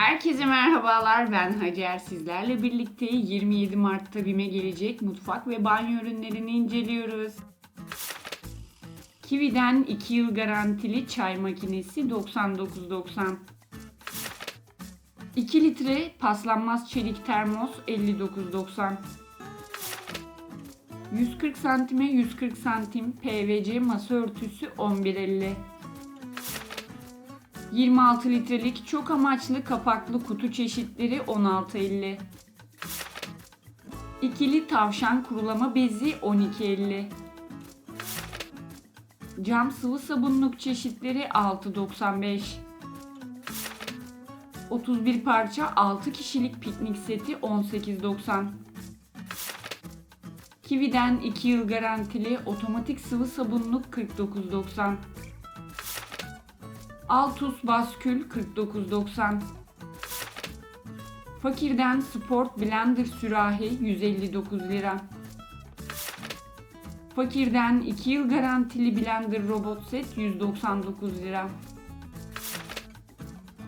Herkese merhabalar ben Hacer. Sizlerle birlikte 27 Mart'ta BİM'e gelecek mutfak ve banyo ürünlerini inceliyoruz. Kiwi'den 2 yıl garantili çay makinesi 99.90. 2 litre paslanmaz çelik termos 59.90. 140 santime 140 santim PVC masa örtüsü 11.50. 26 litrelik çok amaçlı kapaklı kutu çeşitleri 16.50. İkili tavşan kurulama bezi 12.50. Cam sıvı sabunluk çeşitleri 6.95. 31 parça 6 kişilik piknik seti 18.90. Kiwi'den 2 yıl garantili otomatik sıvı sabunluk 49.90. Altus baskül 49.90. Fakirden Sport Blender sürahi 159 lira. Fakirden 2 yıl garantili blender robot set 199 lira.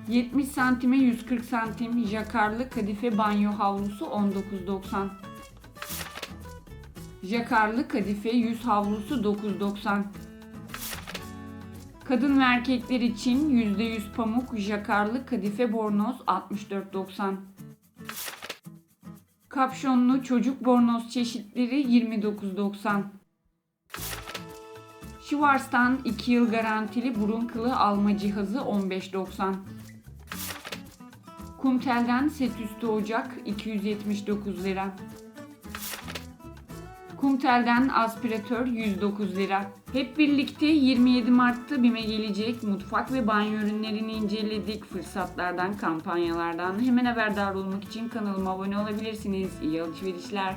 70 santime 140 santim jakarlı kadife banyo havlusu 19.90. Jakarlı kadife yüz havlusu 9.90. Kadın ve erkekler için %100 pamuk jakarlı kadife bornoz 64.90. Kapşonlu çocuk bornoz çeşitleri 29.90. Schwarz'tan 2 yıl garantili burun kılı alma cihazı 15.90. Kumtel'den set üstü ocak 279 lira. Kumtel'den aspiratör 109 lira. Hep birlikte 27 Mart'ta BİM'e gelecek mutfak ve banyo ürünlerini inceledik. Fırsatlardan, kampanyalardan hemen haberdar olmak için kanalıma abone olabilirsiniz. İyi alışverişler.